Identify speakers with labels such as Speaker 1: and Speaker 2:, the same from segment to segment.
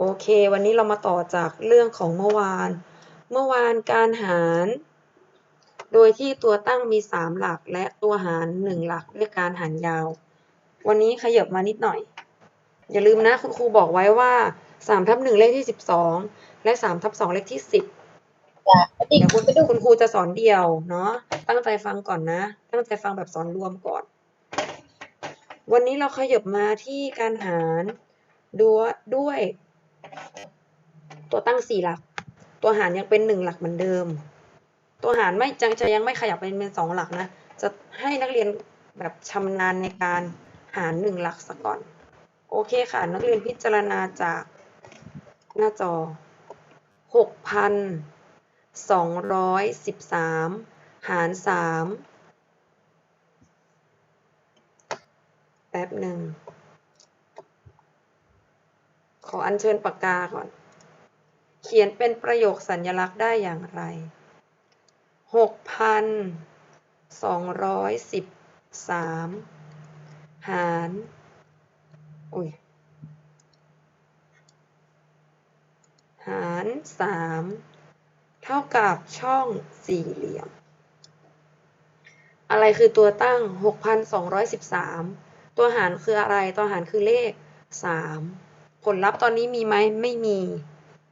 Speaker 1: โอเค วันนี้เรามาต่อจากเรื่องของเมื่อวาน เมื่อวานการหาร โดยที่ตัวตั้งมี 3 หลักและตัวหาร 1 หลักเรียกการหารยาว วันนี้ขยับมานิดหน่อย อย่าลืมนะคุณครูบอกไว้ว่า3ทับ1เลขที่ 12 และ3ทับ2เลขที่ 10เดี๋ยวคุณคุณครูจะสอนเดียวเนาะตั้งใจฟังก่อนนะ ตั้งใจฟังแบบสอนรวมก่อน วันนี้เราขยับมาที่การหารด้วยด้วย ตัวตั้งสี่หลัก ตัวหารยังเป็นหนึ่งหลักเหมือนเดิม ตัวหารไม่จังจะยังไม่ขยับเป็นเป็นสองหลักนะ จะให้นักเรียนแบบชำนาญในการหารหนึ่งหลักซะก่อน โอเคค่ะ นักเรียนพิจารณาจากหน้าจอหกพันสองร้อยสิบสามหารสามแป๊บหนึ่ง ขออัญเชิญปากกาก่อน เขียนเป็นประโยคสัญลักษณ์ได้อย่างไรหกพันสองร้อยสิบสามหารอุ้ยหารสามเท่ากับช่องสี่เหลี่ยม อะไรคือตัวตั้ง 6,213 ตัวหารคืออะไร ตัวหารคือเลข 3 ผลลัพธ์ตอนนี้มีไหมไม่มี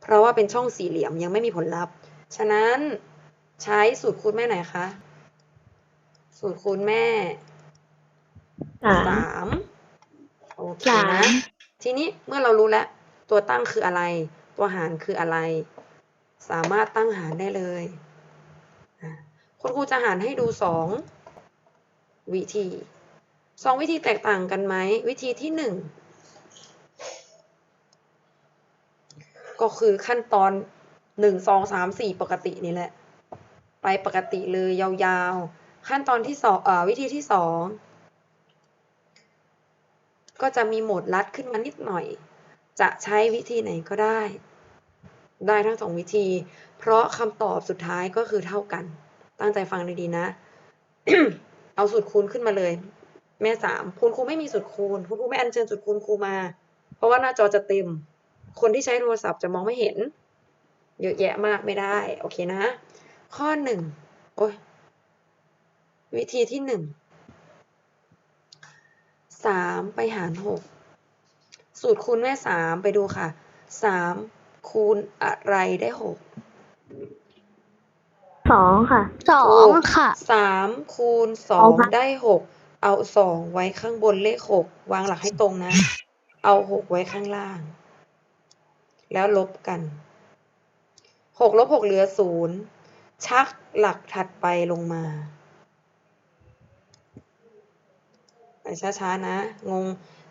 Speaker 1: เพราะว่าเป็นช่องสี่เหลี่ยมยังไม่มีผลลัพธ์ ฉะนั้นใช้สูตรคูณแม่ไหนคะ สูตรคูณแม่
Speaker 2: สาม
Speaker 1: สามโอเค
Speaker 2: สาม
Speaker 1: นะทีนี้เมื่อเรารู้แล้ว ตัวตั้งคืออะไร ตัวหารคืออะไร สามารถตั้งหารได้เลยอะคุณครูจะหารให้ดูสองวิธีสองวิธีแตกต่างกันไหม วิธีที่หนึ่ง ก็คือขั้นตอนหนึ่งสองสามสี่ปกตินี่แหละ ไปปกติเลยยาวๆ ขั้นตอนที่สองเอ่อวิธีที่สองก็จะมีโหมดลัดขึ้นมานิดหน่อย จะใช้วิธีไหนก็ได้ ได้ทั้งสองวิธี เพราะคำตอบสุดท้ายก็คือเท่ากัน ตั้งใจฟังดีๆนะ เอาสูตรคูณขึ้นมาเลย แม่สามคุณครูไม่มีสูตรคูณ คุณครูไม่อัญเชิญสูตรคูณครูมา เพราะว่าหน้าจอจะเต็ม คนที่ใช้โทรศัพท์จะมองไม่เห็น เยอะแยะมากไม่ได้ โอเคนะ ข้อหนึ่งโอ้ยวิธีที่หนึ่งสามไปหารหกสูตรคูณแม่สามไปดูค่ะสามคูณอะไรได้หก
Speaker 2: สองค่ะ
Speaker 3: สอ
Speaker 1: ถู
Speaker 3: ง
Speaker 1: ก
Speaker 3: ค่ะ
Speaker 1: สามคูณสอ
Speaker 2: เอา
Speaker 1: ง
Speaker 2: ค่ะ
Speaker 1: ได้หกเอาสองไว้ข้างบนเลขหกวางหลักให้ตรงนะ เอาหกไว้ข้างล่าง แล้วลบกันหกลบหกเหลือศูนย์ชักหลักถัดไปลงมาไปช้าๆนะ งง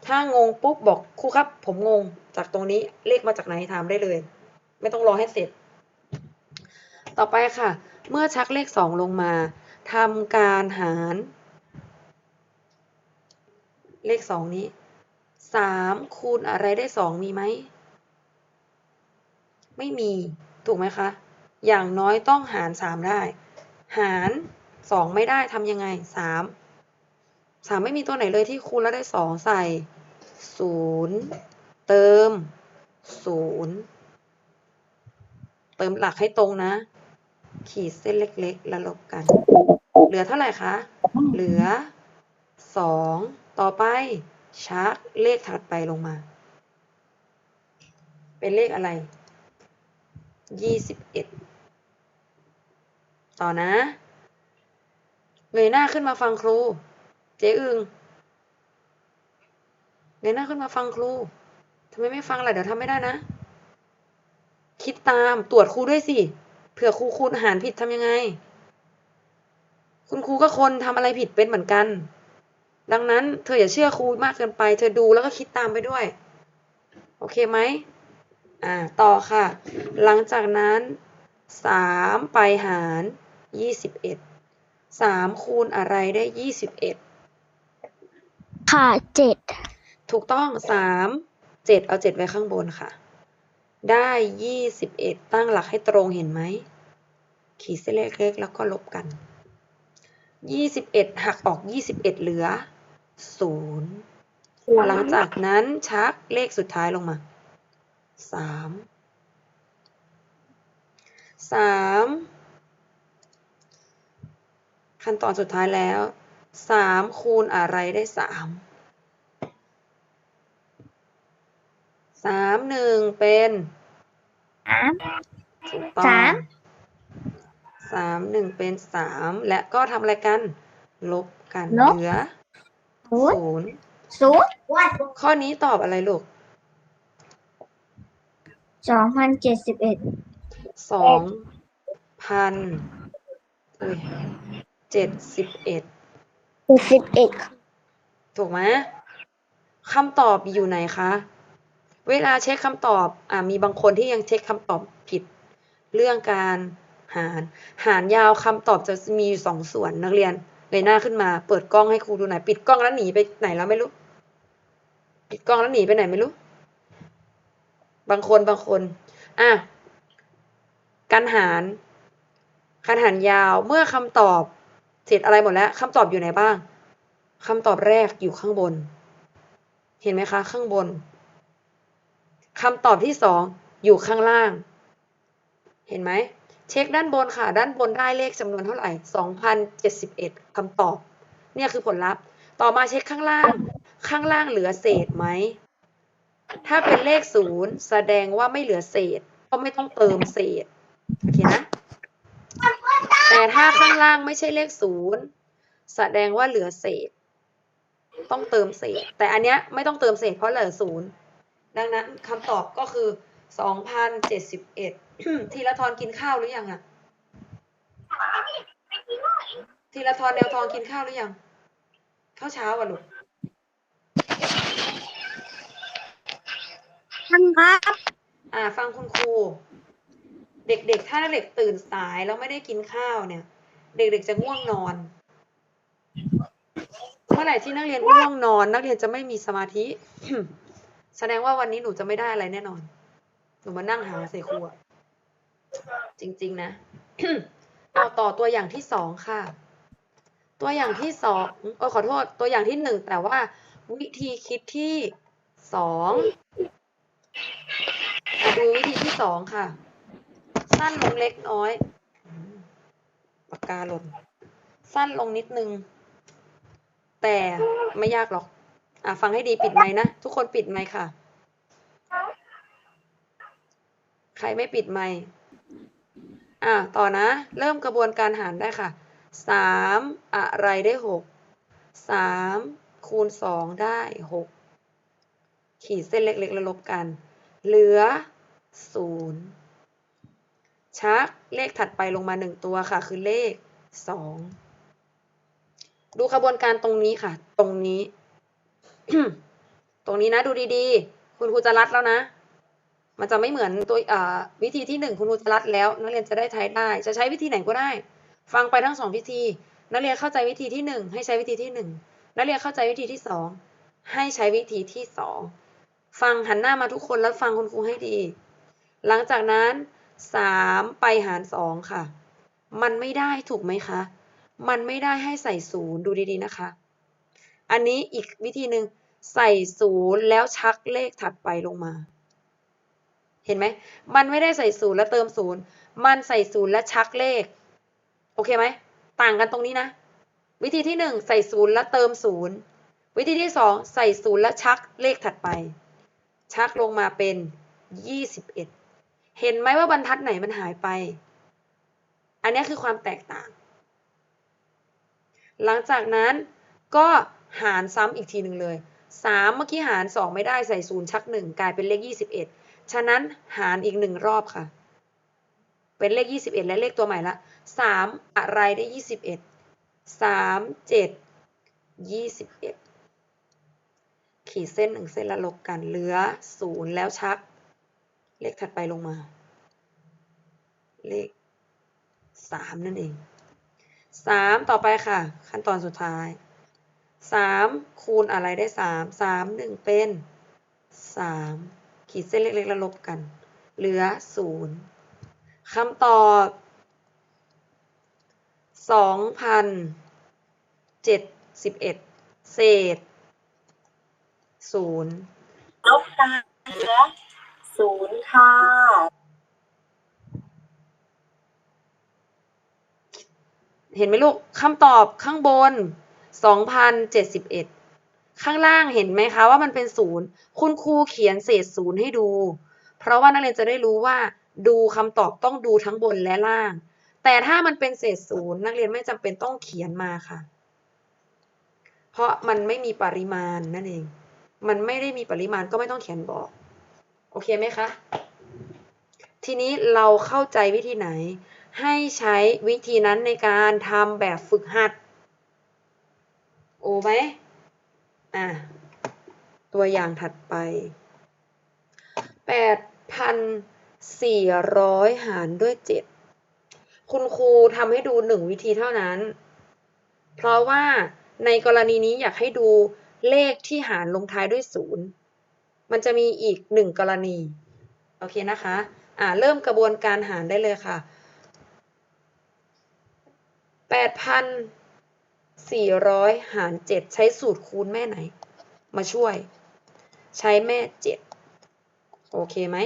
Speaker 1: ถ้างงปุ๊บบอกครูครับ ผมงง จากตรงนี้เลขมาจากไหนถามได้เลย ไม่ต้องรอให้เสร็จ ต่อไปค่ะ เมื่อชักเลขสองลงมาทำการหาร เลขสองนี้สามคูณอะไรได้สองมีไหม ไม่มี ถูกไหมคะ อย่างน้อยต้องหารสามได้ หารสองไม่ได้ทำยังไงสามสามไม่มีตัวไหนเลยที่คูณแล้วได้สองใส่ศูนย์เติมศูนย์เติมหลักให้ตรงนะ ขีดเส้นเล็กๆ แล้วลบกัน เหลือเท่าไหร่คะ เหลือสองต่อไปชักเลขถัดไปลงมา เป็นเลขอะไร ยี่สิบเอ็ดต่อนะเงยหน้าขึ้นมาฟังครู เจ๊อึงเงยหน้าขึ้นมาฟังครูทำไมไม่ฟังล่ะเดี๋ยวทำไม่ได้นะ คิดตามตรวจครูด้วยสิเผื่อครูคูณหารผิดทำยังไง คุณครูก็คนทำอะไรผิดเป็นเหมือนกัน ดังนั้นเธออย่าเชื่อครูมากเกินไป เธอดูแล้วก็คิดตามไปด้วย โอเคไหม อ่าต่อค่ะ หลังจากนั้นสามไปหารยี่สิบเอ็ดสามคูณอะไรได้ยี่สิบเอ็ด
Speaker 3: ค่ะเจ็ด
Speaker 1: ถูกต้องสามเจ็ดเอาเจ็ดไว้ข้างบนค่ะ ได้ยี่สิบเอ็ดตั้งหลักให้ตรงเห็นไหม ขีดเส้นเล็กๆแล้วก็ลบกันยี่สิบเอ็ดหักออกยี่สิบเอ็ดเหลือศูนย์หลังจากนั้นชักเลขสุดท้ายลงมา สามสามขั้นตอนสุดท้ายแล้วสามคูณอะไรได้สามสามหนึ่งเป็น
Speaker 2: สาม
Speaker 1: ถูกต้อง
Speaker 2: สาม
Speaker 1: สามหนึ่งเป็นสามและก็ทำอะไรกัน ลบกัน
Speaker 2: ลบ
Speaker 1: เหลือ
Speaker 2: ศูนย์
Speaker 1: ศูนย์
Speaker 2: ศูนย์
Speaker 1: ข้อนี้ตอบอะไรลูก
Speaker 2: สองพันเจ็ดสิบเอ็ด
Speaker 1: สองพันอุ้ยเจ็ดสิบเอ็ด
Speaker 2: เจ็ดสิบเอ็ด
Speaker 1: ถูกไหมคำตอบอยู่ไหนคะ เวลาเช็คคำตอบอ่ามีบางคนที่ยังเช็คคำตอบผิด เรื่องการหาร หารยาวคำตอบจะมีอยู่สองส่วนนักเรียนเลยหน้าขึ้นมาเปิดกล้องให้ครูดูหน่อยปิดกล้องแล้วหนีไปไหนแล้วไม่รู้ ปิดกล้องแล้วหนีไปไหนไม่รู้ บางคนบางคนอะการหารการหารยาวเมื่อคำตอบเสร็จอะไรหมดแล้วคำตอบอยู่ไหนบ้างคำตอบแรกอยู่ข้างบน เห็นไหมคะข้างบนคำตอบที่สองอยู่ข้างล่าง เห็นไหมเช็คด้านบนค่ะ ด้านบนได้เลขจำนวนเท่าไหร่สองพันเจ็ดสิบเอ็ดคำตอบ เนี่ยคือผลลัพธ์ ต่อมาเช็คข้างล่าง ข้างล่างเหลือเศษไหม ถ้าเป็นเลขศูนย์แสดงว่าไม่เหลือเศษ ก็ไม่ต้องเติมเศษ โอเคนะ แต่ถ้าข้างล่างไม่ใช่เลขศูนย์แสดงว่าเหลือเศษ ต้องเติมเศษ แต่อันเนี้ยไม่ต้องเติมเศษเพราะเหลือศูนย์ดังนั้นคำตอบก็คือสองพันเจ็ดสิบเอ็ดทีละทอนกินข้าวหรือยังอะทีละทอนแนวทองกินข้าวหรือยัง ข้าวเช้าอะลูก
Speaker 2: ท่านครับ
Speaker 1: อ่า ฟังคุณครู เด็กๆ ถ้าเด็กตื่นสายแล้วไม่ได้กินข้าวเนี่ย เด็กๆจะง่วงนอน เมื่อไหร่ที่นักเรียนง่วงนอน นักเรียนจะไม่มีสมาธิ แสดงว่าวันนี้หนูจะไม่ได้อะไรแน่นอน หนูมานั่งหาใส่ครูอะจริง ๆ นะ เอาต่อตัวอย่างที่สองค่ะ ตัวอย่างที่สองเออขอโทษ ตัวอย่างที่หนึ่งแต่ว่าวิธีคิดที่สอง มาดูวิธีที่สองค่ะ สั้นลงเล็กน้อยปากกาหล่น สั้นลงนิดนึง แต่ไม่ยากหรอก อะฟังให้ดีปิดไมค์นะ ทุกคนปิดไมค์ค่ะ ใครไม่ปิดไมค์อะต่อนะ เริ่มกระบวนการหารได้ค่ะสามอะไรได้หกสามคูณสองได้หกขีดเส้นเล็กๆแล้วลบกัน เหลือ ศูนย์ชักเลขถัดไปลงมาหนึ่งตัวค่ะ คือเลขสองดูขบวนการตรงนี้ค่ะ ตรงนี้ ตรงนี้นะดูดีๆ คุณครูจะรัดแล้วนะ มันจะไม่เหมือนตัววิธีที่หนึ่งคุณครูจะรัดแล้ว นักเรียนจะได้ใช้ได้ จะใช้วิธีไหนก็ได้ ฟังไปทั้งสองวิธี นักเรียนเข้าใจวิธีที่หนึ่งให้ใช้วิธีที่หนึ่งนักเรียนเข้าใจวิธีที่สองให้ใช้วิธีที่สองฟังหันหน้ามาทุกคนแล้วฟังคุณครูให้ดี หลังจากนั้นสามไปหารสองค่ะ มันไม่ได้ถูกไหมคะ มันไม่ได้ให้ใส่ศูนย์ดูดีๆนะคะ อันนี้อีกวิธีหนึ่งใส่ศูนย์แล้วชักเลขถัดไปลงมา เห็นไหม มันไม่ได้ใส่ศูนย์แล้วเติมศูนย์ มันใส่ศูนย์และชักเลข โอเคไหม ต่างกันตรงนี้นะ วิธีที่หนึ่งใส่ศูนย์แล้วเติมศูนย์ วิธีที่สองใส่ศูนย์แล้วชักเลขถัดไป ชักลงมาเป็นยี่สิบ เห็นไหมว่าบรรทัดไหนมันหายไป อันนี้คือความแตกต่าง หลังจากนั้นก็หารซ้ำอีกทีหนึ่งเลย 3 เมื่อกี้หาร 2 ไม่ได้ใส่ศูนย์ชัก 1 กลายเป็นเลข 21 ฉะนั้นหารอีกหนึ่งรอบค่ะ เป็นเลข 21 และเลขตัวใหม่ละ 3 อะไรได้ 21 3 7 21 ขีดเส้นหนึ่งเส้นและลบกันเหลือ 0 แล้วชัก เลขถัดไปลงมา เลข3นั่นเองสามต่อไปค่ะ ขั้นตอนสุดท้ายสามคูณอะไรได้สามสามหนึ่งเป็นสามขีดเส้นเล็กๆแล้วลบกัน เหลือศูนย์คำตอบสองพันเจ็ดสิบเอ็ดเศษศูนย์
Speaker 2: ลบกันเหลือศูนย์ ค่ะ
Speaker 1: เห็นไหมลูกคำตอบข้างบน 2,071 ข้างล่างเห็นไหมคะว่ามันเป็นศูนย์คุณครูเขียนเศษศูนย์ให้ดู เพราะว่านักเรียนจะได้รู้ว่า ดูคำตอบต้องดูทั้งบนและล่าง แต่ถ้ามันเป็นเศษศูนย์นักเรียนไม่จำเป็นต้องเขียนมาค่ะ เพราะมันไม่มีปริมาณนั่นเอง มันไม่ได้มีปริมาณก็ไม่ต้องเขียนบอก โอเคไหมคะ ทีนี้เราเข้าใจวิธีไหน ให้ใช้วิธีนั้นในการทำแบบฝึกหัด โอไหมอะ ตัวอย่างถัดไป 8,400 หารด้วย 7 คุณครูทำให้ดูหนึ่งวิธีเท่านั้น เพราะว่าในกรณีนี้อยากให้ดูเลขที่หารลงท้ายด้วยศูนย์ มันจะมีอีกหนึ่งกรณี โอเคนะคะ อ่าเริ่มกระบวนการหารได้เลยค่ะ 8,400 หาร 7 ใช้สูตรคูณแม่ไหน มาช่วย ใช้แม่ 7 โอเคไหม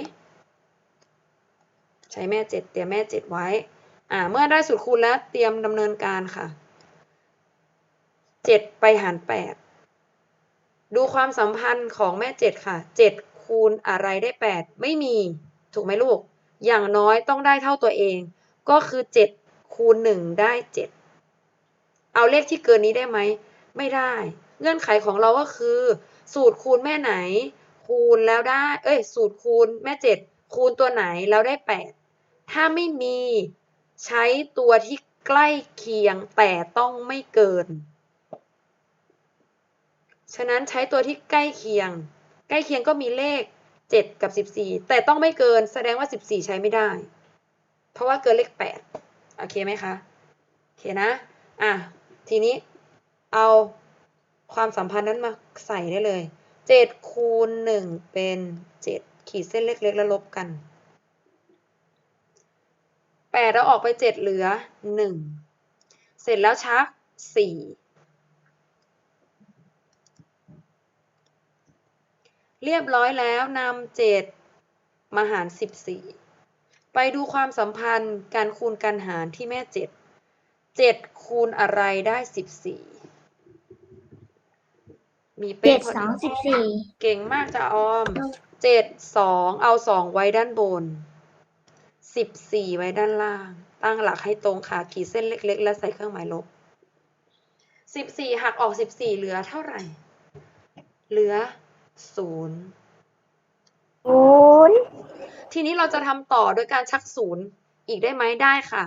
Speaker 1: ใช้แม่ 7 เตรียมแม่ 7 ไว้ อ่า เมื่อได้สูตรคูณแล้วเตรียมดำเนินการค่ะ 7 ไปหาร 8 ดูความสัมพันธ์ของแม่7ค่ะ7คูณอะไรได้8ไม่มี ถูกไหมลูก อย่างน้อยต้องได้เท่าตัวเอง ก็คือ7คูณ1ได้7เอาเลขที่เกินนี้ได้ไหม ไม่ได้ เงื่อนไขของเราก็คือ สูตรคูณแม่ไหน คูณแล้วได้ เอ้ย สูตรคูณแม่7คูณตัวไหนแล้วได้8ถ้าไม่มีใช้ตัวที่ใกล้เคียงแต่ต้องไม่เกิน ฉะนั้นใช้ตัวที่ใกล้เคียง ใกล้เคียงก็มีเลข 7 กับ 14 แต่ต้องไม่เกินแสดงว่า 14 ใช้ไม่ได้ เพราะว่าเกินเลข 8 โอเคไหมคะ โอเคนะ อะ ทีนี้เอาความสัมพันธ์นั้นมาใส่ได้เลย 7 คูณ 1 เป็น 7 ขีดเส้นเล็กๆ แล้วลบกัน 8 แล้วออกไป 7 เหลือ 1 เสร็จแล้วชัก 4 เรียบร้อยแล้วนำเจ็ดมาหารสิบสี่ไปดูความสัมพันธ์การคูณการหารที่แม่เจ็ดเจ็ดคูณอะไรได้สิบสี่มี
Speaker 2: เจ็
Speaker 1: เป๊ะ
Speaker 2: ด
Speaker 1: พอ
Speaker 2: ส
Speaker 1: ดี
Speaker 2: องสิบสี่
Speaker 1: เก่งมากจ้ะออมเจ็ดสองเอาสองไว้ด้านบนสิบสี่ไว้ด้านล่าง ตั้งหลักให้ตรงค่ะขีดเส้นเล็ก ๆ แล้วใส่เครื่องหมายลบสิบสี่หักออกสิบสี่เหลือเท่าไหร่ เหลือ ศูนย์
Speaker 2: ศูนย์
Speaker 1: ทีนี้เราจะทำต่อโดยการชักศูนย์อีกได้ไหมได้ค่ะ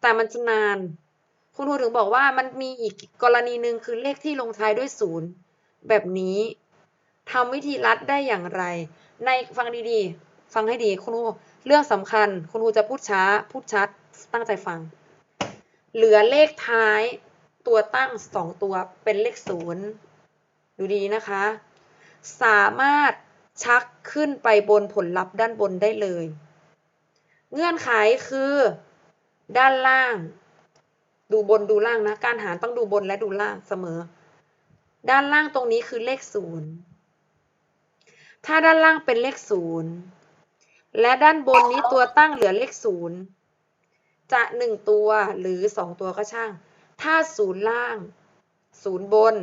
Speaker 1: แต่มันจะนาน คุณครูถึงบอกว่ามันมีอีกกรณีหนึ่งคือเลขที่ลงท้ายด้วยศูนย์แบบนี้ทำวิธีลัดได้อย่างไร ในฟังดีๆ ฟังให้ดีคุณครูเรื่องสำคัญ คุณครูจะพูดช้าพูดชัดตั้งใจฟัง เหลือเลขท้ายตัวตั้งสองตัวเป็นเลขศูนย์ดูดีนะคะ สามารถชักขึ้นไปบนผลลัพธ์ด้านบนได้เลย เงื่อนไขคือ ด้านล่าง ดูบนดูล่างนะ การหารต้องดูบนและดูล่างเสมอ ด้านล่างตรงนี้คือเลขศูนย์ถ้าด้านล่างเป็นเลขศูนย์และด้านบนนี้ตัวตั้งเหลือเลขศูนย์จะหนึ่งตัวหรือสองตัวก็ช่าง ถ้าศูนย์ล่างศูนย์บน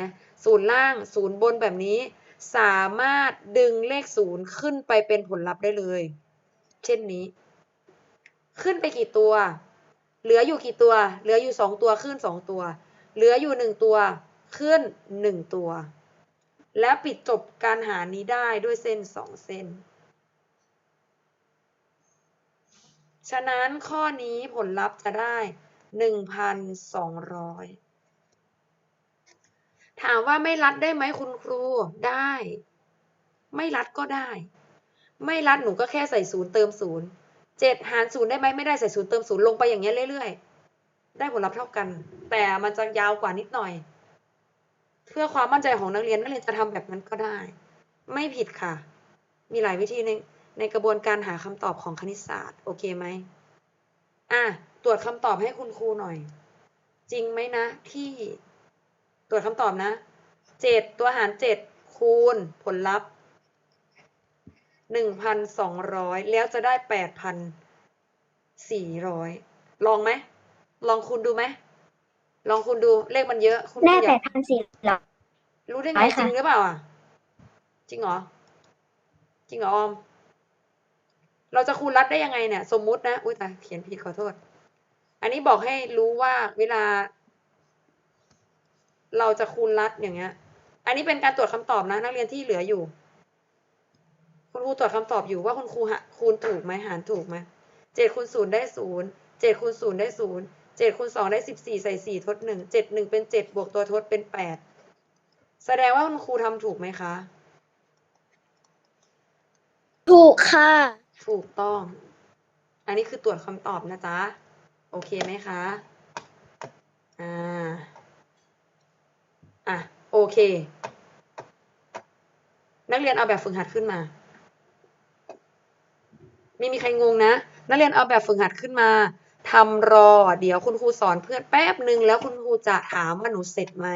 Speaker 1: นะ ศูนย์ล่างศูนย์บนแบบนี้ สามารถดึงเลขศูนย์ขึ้นไปเป็นผลลัพธ์ได้เลย เช่นนี้ ขึ้นไปกี่ตัว เหลืออยู่กี่ตัว เหลืออยู่สองตัวขึ้นสองตัว เหลืออยู่หนึ่งตัวขึ้นหนึ่งตัว แล้วปิดจบการหานี้ได้ด้วยเส้นสองเส้นฉะนั้นข้อนี้ผลลัพธ์จะได้ 1,200 ถามว่าไม่รัดได้ไหมคุณครูได้ ไม่รัดก็ได้ ไม่รัดหนูก็แค่ใส่ศูนย์เติมศูนย์เจ็ดหารศูนย์ได้ไหมไม่ได้ใส่ศูนย์เติมศูนย์ลงไปอย่างเงี้ยเรื่อยๆ ได้ผลลัพธ์เท่ากัน แต่มันจะยาวกว่านิดหน่อย เพื่อความมั่นใจของนักเรียนนักเรียนจะทำแบบนั้นก็ได้ ไม่ผิดค่ะ มีหลายวิธีในในกระบวนการหาคำตอบของคณิตศาสตร์ โอเคไหมอะตรวจคำตอบให้คุณครูหน่อย จริงไหมนะที่ ตรวจคำตอบนะเจ็ดตัวหารเจ็ดคูณผลลัพธ์หนึ่งพันสองร้อยแล้วจะได้แปดพันสี่ร้อยลองไหม ลองคูณดูไหม ลองคูณดูเลขมันเยอะ คุณ
Speaker 2: ได้
Speaker 1: อ
Speaker 2: แป
Speaker 1: ยา
Speaker 2: ด
Speaker 1: ก
Speaker 2: พันสี่ร้อย
Speaker 1: รู้ได้ไง
Speaker 2: ร้อย
Speaker 1: จ
Speaker 2: ค่ะ
Speaker 1: ริงหรือเปล่าอะ จริงเหรอ จริงเหรอออม เราจะคูณรัดได้ยังไงเนี่ย สมมุตินะ อุ้ยตายเขียนผิดขอโทษ อันนี้บอกให้รู้ว่าเวลา เราจะคูณรัดอย่างเงี้ย อันนี้เป็นการตรวจคำตอบนะนักเรียนที่เหลืออยู่ คุณครูตรวจคำตอบอยู่ว่าคุณครูหาคูณถูกไหมหารถูกไหมเจ็ดคูณศูนย์ได้ศูนย์เจ็ดคูณศูนย์ได้ศูนย์เจ็ดคูณสองได้สิบสี่ใส่สี่ทดหนึ่งเจ็ดหนึ่งเป็นเจ็ดบวกตัวทดเป็นแปดแสดงว่าคุณครูทำถูกไหมคะ
Speaker 3: ถูกค่ะ
Speaker 1: ถูกต้อง อันนี้คือตรวจคำตอบนะจ๊ะ โอเคไหมคะ อ่า อะโอเค นักเรียนเอาแบบฝึกหัดขึ้นมา ไม่มีใครงงนะ นักเรียนเอาแบบฝึกหัดขึ้นมาทำรอ เดี๋ยวคุณครูสอนเพื่อนแป๊บหนึ่งแล้วคุณครูจะถามว่าหนูเสร็จไหม